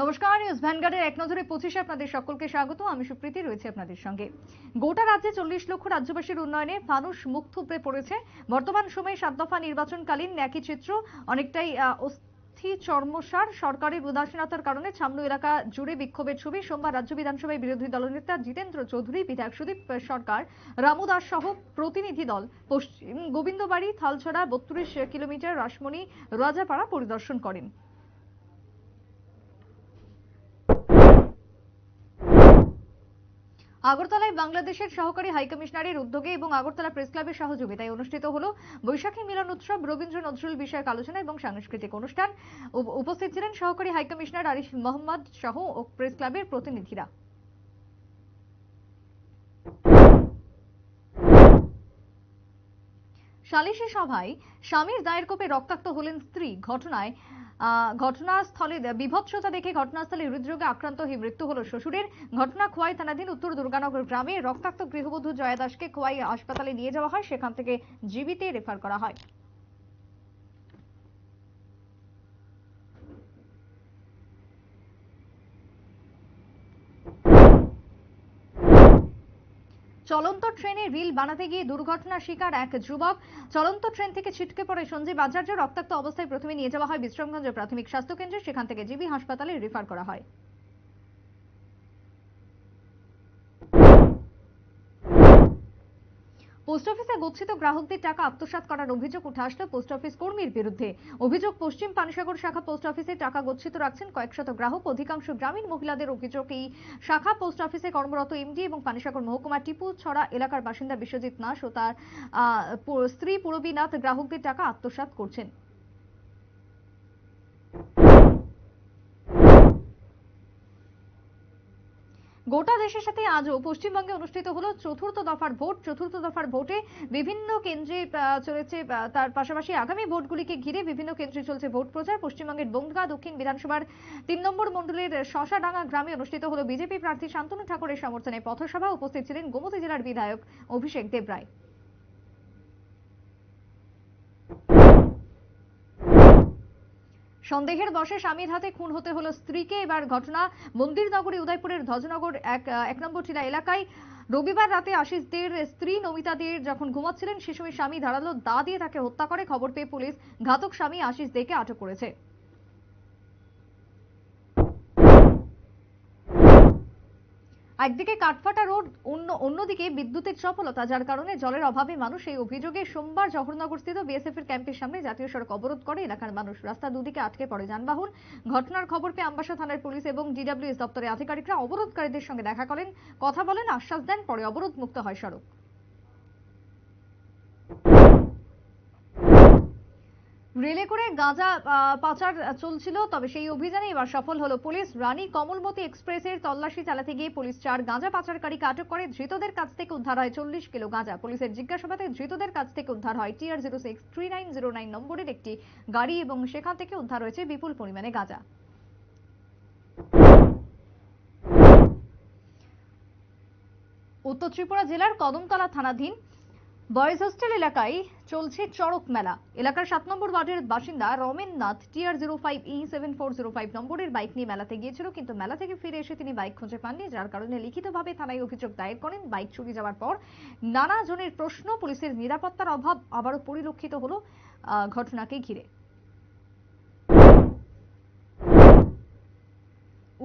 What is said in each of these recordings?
নমস্কার নিউজ ভ্যানগার্ডের এক নজরে পঁচিশে আপনাদের সকলকে স্বাগত। আমি সুপ্রীতি, রয়েছে আপনাদের সঙ্গে। গোটা রাজ্যে চল্লিশ লক্ষ রাজ্যবাসীর উন্নয়নে ফানুষ মুখ থুবড়ে পড়েছে। বর্তমান সময়ে সাত দফা নির্বাচনকালীন একই চিত্র, অনেকটাই চর্মসার। সরকারের উদাসীনতার কারণে ছামনু এলাকা জুড়ে বিক্ষোভের ছবি। সোমবার রাজ্য বিধানসভায় বিরোধী দলনেতা জিতেন্দ্র চৌধুরী, বিধায়ক সুদীপ সরকার, রামু দাস সহ প্রতিনিধি দল, পশ্চিম গোবিন্দবাড়ি, থালছড়া, বত্রিশ কিলোমিটার, রাসমণি রাজাপাড়া পরিদর্শন করেন। আগরতলায় বাংলাদেশের সহকারী হাইকমিশনারের উদ্যোগে এবং আগরতলা প্রেস ক্লাবের সহযোগিতায় অনুষ্ঠিত হলো বৈশাখী মিলন উৎসব রবীন্দ্র নজরুল বিষয়ক আলোচনা এবং সাংস্কৃতিক অনুষ্ঠান। উপস্থিত ছিলেন সহকারী হাইকমিশনার আরিফ মোহাম্মদ সহ ও প্রেস ক্লাবের প্রতিনিধিরা। সালিশি সভায় স্বামীর দায়ের কোপে রক্তাক্ত হলেন স্ত্রী। ঘটনায় ঘটনাস্থলে, বিভৎসতা দেখে ঘটনাস্থলে হৃদরোগে আক্রান্ত হয়ে মৃত্যু হল শ্বশুরের। ঘটনা খোয়াই থানাধীন উত্তর দুর্গানগর গ্রামে রক্তাক্ত গৃহবধূ জয়া দাসকে খোয়াই হাসপাতালে নিয়ে যাওয়া হয়। সেখান থেকে জীবিতে রেফার করা হয়। চলন্ত ট্রেনে রিল বানাতে গিয়ে দুর্ঘটনার শিকার এক যুবক। চলন্ত ট্রেন থেকে ছিটকে পড়ে সঞ্জীব আচার্য রক্তাক্ত অবস্থায় প্রথমে নিয়ে যাওয়া হয় বিশ্রামগঞ্জ প্রাথমিক স্বাস্থ্য কেন্দ্রে সেখান থেকে জিবি হাসপাতালে রেফার করা হয়। পোস্ট অফিসে গচ্ছিত গ্রাহকদের টাকা আত্মসাৎ করার অভিযোগ উঠে আসলো পোস্ট অফিস কর্মীর বিরুদ্ধে। অভিযোগ পশ্চিম পানিসাগর শাখা পোস্ট অফিসে টাকা গচ্ছিত রাখছেন কয়েকশত গ্রাহক। অধিকাংশ গ্রামীণ মহিলাদের অভিযোগ এই শাখা পোস্ট অফিসে কর্মরত এমডি এবং পানিসাগর মহকুমা টিপু ছড়া এলাকার বাসিন্দা বিশ্বজিৎ নাশ ও তার স্ত্রী পুরবীনাথ গ্রাহকদের টাকা আত্মসাৎ করছেন। গোটা দেশের সাথে আজও পশ্চিমবঙ্গে অনুষ্ঠিত হলো চতুর্থ দফার ভোট। চতুর্থ দফার ভোটে বিভিন্ন কেন্দ্রে চলেছে তার পাশাপাশি আগামী ভোটগুলিকে ঘিরে বিভিন্ন কেন্দ্রে চলছে ভোট প্রচার। পশ্চিমবঙ্গের বঙ্গা দক্ষিণ বিধানসভার তিন নম্বর মণ্ডলের শশাডাঙ্গা গ্রামে অনুষ্ঠিত হলো বিজেপি প্রার্থী শান্তনু ঠাকুরের সমর্থনে পথসভা। উপস্থিত ছিলেন গোমতী জেলার বিধায়ক অভিষেক দেবরায়। সন্দেহের বসে স্বামীর হাতে খুন হতে হলো স্ত্রীকে। এবার ঘটনা মন্দিরনগরী, উদয়পুরের ধ্বজনগর এক এক নম্বর টিলা এলাকায়। রবিবার রাতে আশিস দের স্ত্রী নমিতা দের যখন ঘুমাচ্ছিলেন, সে সময় স্বামী ধারালো দা দিয়ে তাকে হত্যা করে। খবর পেয়ে পুলিশ ঘাতক স্বামী আশিস দেকে আটক করেছে। একদিকে কাঠফাটা রোড, অন্য, অন্যদিকে বিদ্যুতের চপলতা যার কারণে জলের অভাবে মানুষ এই অভিযোগে সোমবার জহরনগর স্থিত বিএসএফ এর ক্যাম্পের সামনে জাতীয় সড়ক অবরোধ করে। এলাকার মানুষ রাস্তা দুদিকে আটকে পড়ে যানবাহন। ঘটনার খবর পেয়ে আমবাসা থানার পুলিশ এবং ডিডব্লিউএস দপ্তরের আধিকারিকরা অবরোধকারীদের সঙ্গে দেখা করেন। কথা বলেন আশ্বাস দেন, পরে অবরোধ মুক্ত হয় সড়ক। রেলে করে গাঁজা পাচার চলছিল, তবে সেই অভিযানে এবার সফল হলো পুলিশ। রানী কমলমতি এক্সপ্রেসের তল্লাশি চালাতে গিয়ে পুলিশ চার গাঁজা পাচারকারীকে আটক করে। ধৃতদের কাছ থেকে উদ্ধার হয় চল্লিশ কিলো গাঁজা। পুলিশের জিজ্ঞাসাবাদে ধৃতদের কাছ থেকে উদ্ধার হয় TR zero six, three nine zero nine নম্বরের একটি গাড়ি এবং সেখান থেকে উদ্ধার হয়েছে বিপুল পরিমাণে গাঁজা। উত্তর ত্রিপুরা জেলার কদমতলা থানাধীন বয়েজ হোস্টেল এলাকায় চলছে চড়ক মেলা। এলাকার সাত নম্বর ওয়ার্ডের বাসিন্দা Ramen Nath TR zero five E seven four zero five নম্বরের বাইক নিয়ে মেলাতে গিয়েছিল, কিন্তু মেলা থেকে ফিরে এসে তিনি বাইক খুঁজে পাননি, যার কারণে লিখিতভাবে থানায় অভিযোগ দায়ের করেন। বাইক চুরি যাওয়ার পর নানা জনের প্রশ্ন, পুলিশের নিরাপত্তার অভাব আবারও পরিলক্ষিত হলো ঘটনাকে ঘিরে।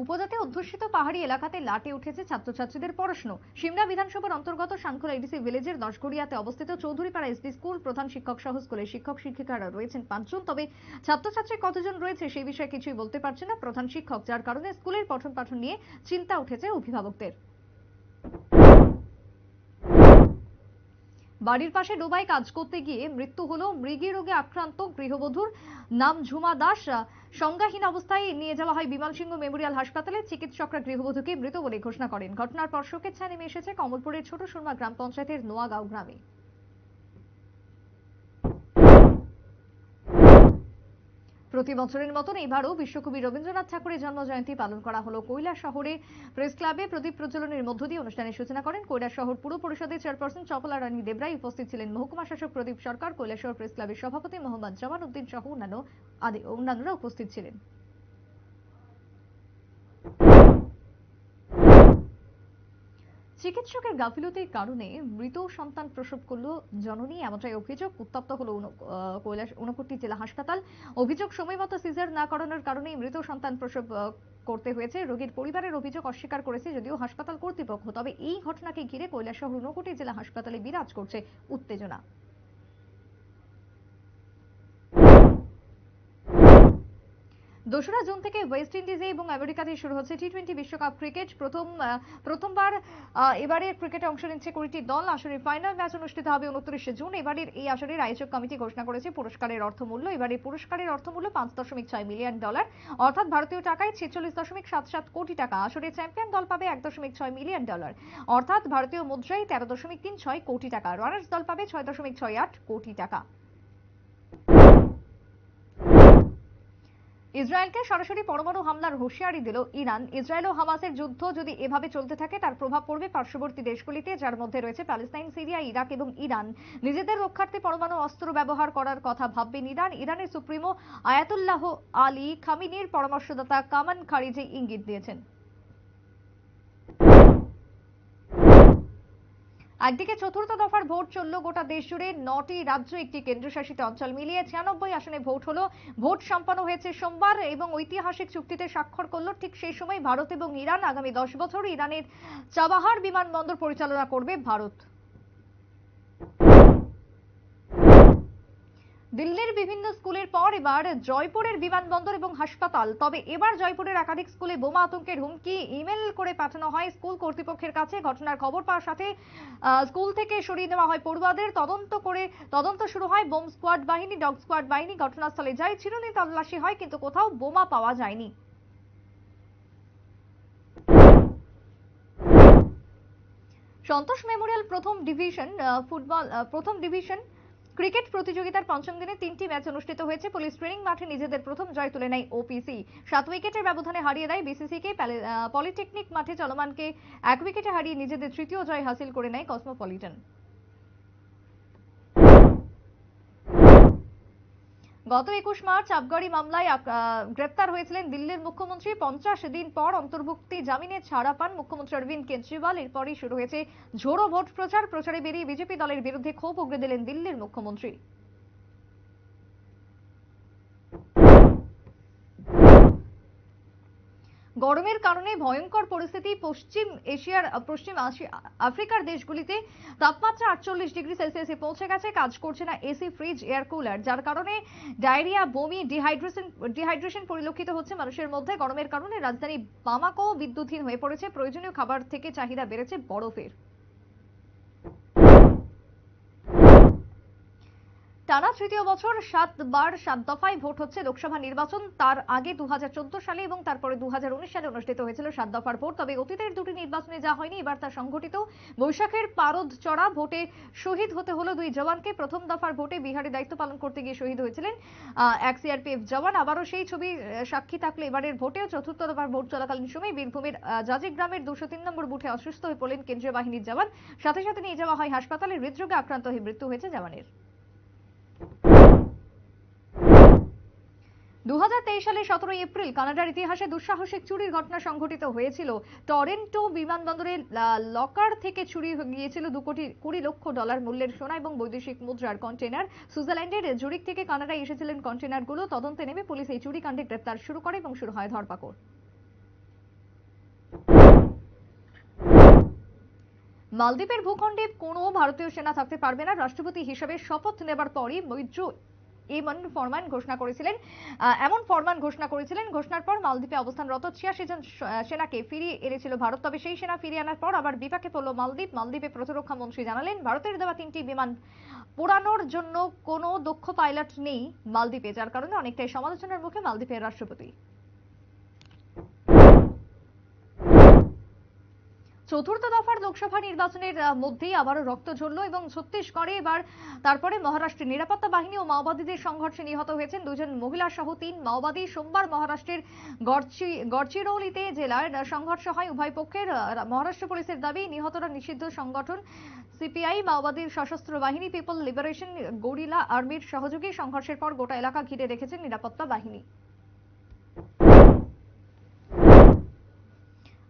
উপজাতি অধ্যুষিত পাহাড়ি এলাকাতে লাটে উঠেছে ছাত্রছাত্রীদের পড়াশুনো। সিমলা বিধানসভার অন্তর্গত শানখোলা এডিসি ভিলেজের দশগড়িয়াতে অবস্থিত চৌধুরীপাড়া এসবি স্কুল প্রধান শিক্ষক সহ স্কুলের শিক্ষক শিক্ষিকারা রয়েছেন পাঁচজন। তবে ছাত্রছাত্রী কতজন রয়েছে সেই বিষয়ে কিছুই বলতে পারছে না প্রধান শিক্ষক, যার কারণে স্কুলের পঠন পাঠন নিয়ে চিন্তা উঠেছে অভিভাবকদের। বাড়ির পাশে ডোবায় কাজ করতে গিয়ে মৃত্যু হলো মৃগী রোগে আক্রান্ত গৃহবধূর নাম ঝুমা দাস। সংজ্ঞাহীন অবস্থায় নিয়ে যাওয়া হয় বিমান সিংহ মেমোরিয়াল হাসপাতালে। চিকিৎসকরা গৃহবধূকে মৃত বলে ঘোষণা করেন। ঘটনার পর শোকের ছায়া নেমে এসেছে কমলপুরের ছোট সুরমা গ্রাম পঞ্চায়েতের নোয়াগাঁও গ্রামে। প্রতি বছরের মতন এবারও বিশ্বকবি রবীন্দ্রনাথ ঠাকুরের জন্মজয়ন্তী পালন করা হলো কৈলাস শহরে। প্রেস ক্লাবে প্রদীপ প্রজ্বলনের মধ্য দিয়ে অনুষ্ঠানের সূচনা করেন কৈলাস শহর পুর পরিষদের চেয়ারপারসন চপলা রানী দেবরাই। উপস্থিত ছিলেন মহকুমা শাসক প্রদীপ সরকার কৈলাসহর প্রেস ক্লাবের সভাপতি মোহাম্মদ জামান উদ্দিন সহ অন্যান্য আদি অন্যান্যরা উপস্থিত ছিলেন। চিকিৎসকের গাফিলতির কারণে মৃত সন্তান প্রসব করল জননী, এমনটাই অভিযোগ। উত্তপ্ত হল কৈলাস ঊনকোটি জেলা হাসপাতাল। অভিযোগ সময়মতো সিজার না করানোর কারণে মৃত সন্তান প্রসব করতে হয়েছে। রোগীর পরিবারের অভিযোগ অস্বীকার করেছে, যদিও হাসপাতাল কর্তৃপক্ষ। তবে এই ঘটনাকে ঘিরে কৈলাসহর ঊনকোটি জেলা হাসপাতালে বিরাজ করছে উত্তেজনা। দোসরা জুন থেকে ওয়েস্ট ইন্ডিজে এবং আমেরিকাতে শুরু হচ্ছে টি টোয়েন্টি বিশ্বকাপ ক্রিকেট। প্রথম প্রথমবার আহ, এবারের ক্রিকেটে অংশ নিচ্ছে কুড়িটি দল। আসরের ফাইনাল ম্যাচ অনুষ্ঠিত হবে উনত্রিশে জুন। এবারের এই আসরের আয়োজক কমিটি ঘোষণা করেছে পুরস্কারের অর্থমূল্য। এবারে পুরস্কারের অর্থমূল্য পাঁচ দশমিক ছয় মিলিয়ন ডলার। অর্থাৎ ভারতীয় টাকায় ছেচল্লিশ দশমিক সাত সাত কোটি টাকা। আসরের চ্যাম্পিয়ন দল পাবে এক দশমিক ছয় মিলিয়ন ডলার। অর্থাৎ ভারতীয় মুদ্রায় তেরো দশমিক তিন ছয় কোটি টাকা। রানার্স দল পাবে ছয় দশমিক ছয় আট কোটি টাকা। ইসরায়েলকে সরাসরি পরমাণু হামলার হুঁশিয়ারি দিল ইরান। ইসরায়েল ও হামাসের যুদ্ধ যদি এভাবে চলতে থাকে, তার প্রভাব পড়বে পার্শ্ববর্তী দেশগুলিতে, যার মধ্যে রয়েছে প্যালেস্তাইন, সিরিয়া, ইরাক এবং ইরান। নিজেদের রক্ষার্থে পরমাণু অস্ত্র ব্যবহার করার কথা ভাববেন ইরান। ইরানের সুপ্রিমো আয়াতুল্লাহ আলী খামিনির পরামর্শদাতা কামান খারিজি ইঙ্গিত দিয়েছেন। একদিকে চতুর্থ দফার ভোট চলল গোটা দেশ জুড়ে, নটি রাজ্য একটি কেন্দ্রশাসিত অঞ্চল মিলিয়ে ছিয়ানব্বই আসনে ভোট হলো। ভোট সম্পন্ন হয়েছে সোমবার এবং ঐতিহাসিক চুক্তিতে স্বাক্ষর করল ঠিক সেই সময় ভারত এবং ইরান। আগামী দশ বছর ইরানের চাবাহার বিমানবন্দর পরিচালনা করবে ভারত। দিল্লির বিভিন্ন স্কুলের পর এবার জয়পুরের বিমানবন্দর এবং হাসপাতাল। তবে এবার জয়পুরের একাধিক স্কুলে বোমা আতঙ্কের হুমকি ইমেল করে পাঠানো হয় স্কুল কর্তৃপক্ষের কাছে। ঘটনার খবর পাওয়ার সাথে স্কুল থেকে সরিয়ে নেওয়া হয় পড়ুয়াদের। তদন্ত করে, তদন্ত শুরু হয় বোম স্কোয়াড বাহিনী, ডগ স্কোয়াড বাহিনী। ঘটনাস্থলে যায়, চিরুনি তল্লাশি হয়, কিন্তু কোথাও বোমা পাওয়া যায়নি। সন্তোষ মেমোরিয়াল প্রথম ডিভিশন ফুটবল প্রথম ডিভিশন ক্রিকেট প্রতিযোগিতার পঞ্চম দিনে তিনটি ম্যাচ অনুষ্ঠিত হয়েছে। পুলিশ ট্রেনিং মাঠে নিজেদের প্রথম জয় তুলে নেয় ওপিসি। সাত উইকেটের ব্যবধানে হারিয়ে দেয় বিসিসিকে। পলিটেকনিক মাঠে চলমানকে এক উইকেটে হারিয়ে নিজেদের তৃতীয় জয় হাসিল করে নেয় কসমোপলিটন। গত একুশ মার্চ আবগারি মামলায় গ্রেপ্তার হয়েছিলেন দিল্লির মুখ্যমন্ত্রী। পঞ্চাশ দিন পর অন্তর্ভুক্তি জামিনে ছাড়া পান মুখ্যমন্ত্রী অরবিন্দ কেজরিওয়াল। এরপরই শুরু হয়েছে ঝোড়ো ভোট প্রচার। প্রচারে বেরিয়ে বিজেপি দলের বিরুদ্ধে ক্ষোভ উগড়ে দিলেন দিল্লির মুখ্যমন্ত্রী। গরমের কারণে ভয়ঙ্কর পরিস্থিতি পশ্চিম এশিয়ার পশ্চিম আফ্রিকার দেশগুলিতে। তাপমাত্রা আটচল্লিশ ডিগ্রি সেলসিয়াসে পৌঁছে গেছে, কাজ করছে না এসি, ফ্রিজ, এয়ার কুলার, যার কারণে ডায়রিয়া, বমি, ডিহাইড্রেশন ডিহাইড্রেশন পরিলক্ষিত হচ্ছে মানুষের মধ্যে। গরমের কারণে রাজধানী বামাকো বিদ্যুৎহীন হয়ে পড়েছে। প্রয়োজনীয় খাবার থেকে চাহিদা বেড়েছে বরফের। টানা তৃতীয় বছর, সাতবার, সাত দফায় ভোট হচ্ছে লোকসভা নির্বাচন। তার আগে দু হাজার চোদ্দ সালে এবং তারপরে দু হাজার উনিশ সালে অনুষ্ঠিত হয়েছিল সাত দফার ভোট। তবে অতীতের দুটি নির্বাচনে যা হয়নি, এবার তা সংঘটিত। বৈশাখের পারদ চড়া ভোটে শহীদ হতে হলো দুই জওয়ানকে। প্রথম দফার ভোটে বিহারে দায়িত্ব পালন করতে গিয়ে শহীদ হয়েছিলেন এক সিআরপিএফ জওয়ান। আবারও সেই ছবি সাক্ষী থাকলে এবারের ভোটেও চতুর্থ দফার ভোট চলাকালীন সময় বীরভূমের জাজি গ্রামের দুশো তিন নম্বর বুথে অসুস্থ হয়ে পড়লেন কেন্দ্রীয় বাহিনীর জওয়ান। সাথে সাথে নিয়ে যাওয়া হয় হাসপাতালে, হৃদরোগে আক্রান্ত হয়ে মৃত্যু হয়েছে জওয়ানের। দু হাজার তেইশ সালের সতেরোই এপ্রিল কানাডার ইতিহাসে দুঃসাহসিক চুরির ঘটনা সংঘটিত হয়েছিল। টরেন্টো বিমানবন্দরে লা- লকার থেকে চুরি গিয়েছিল দু কোটি কুড়ি লক্ষ ডলার মূল্যের সোনা এবং বৈদেশিক মুদ্রার কন্টেনার সুইজারল্যান্ডের জুরিক থেকে কানাডায় এসেছিলেন কন্টেনারগুলো তদন্তে নেমে পুলিশ এই চুরি কাণ্ডে গ্রেপ্তার শুরু করে এবং শুরু হয় ধরপাকড়। মালদ্বীপের ভূখণ্ডে কোনো ভারতীয় সেনা থাকতে পারবে না। রাষ্ট্রপতি হিসেবে শপথ নেবার পরই মৈত্র এমন ফরমান ঘোষণা করেছিলেন এমন ফরমান ঘোষণা করেছিলেন। ঘোষণার পর মালদ্বীপে অবস্থানরত ছিয়াশি জন সেনাকে ফিরিয়ে এনেছিল ভারত। তবে সেই সেনা ফিরিয়ে আনার পর আবার বিপাকে পড়ল মালদ্বীপ। মালদ্বীপে প্রতিরক্ষা মন্ত্রী জানালেন, ভারতের দেওয়া তিনটি বিমান পোড়ানোর জন্য কোনো দক্ষ পাইলট নেই মালদ্বীপে, যার কারণে অনেকটাই সমালোচনার মুখে মালদ্বীপের রাষ্ট্রপতি। চতুর্থ দফার লোকসভা নির্বাচনের মধ্যেই আবারও রক্ত ঝরল এবং ছত্তিশগড়ে এবার তারপরে মহারাষ্ট্রের নিরাপত্তা বাহিনী ও মাওবাদীদের সংঘর্ষে নিহত হয়েছেন দুজন মহিলা সহ তিন মাওবাদী। সোমবার মহারাষ্ট্রের গড়চি, গড়চিরৌলিতে জেলার সংঘর্ষ হয় উভয় পক্ষের। মহারাষ্ট্র পুলিশের দাবি, নিহতরা নিষিদ্ধ সংগঠন সিপিআই। মাওবাদীর সশস্ত্র বাহিনী পিপল লিবারেশন, গরিলা আর্মির সহযোগী সংঘর্ষের পর গোটা এলাকা ঘিরে রেখেছেন নিরাপত্তা বাহিনী।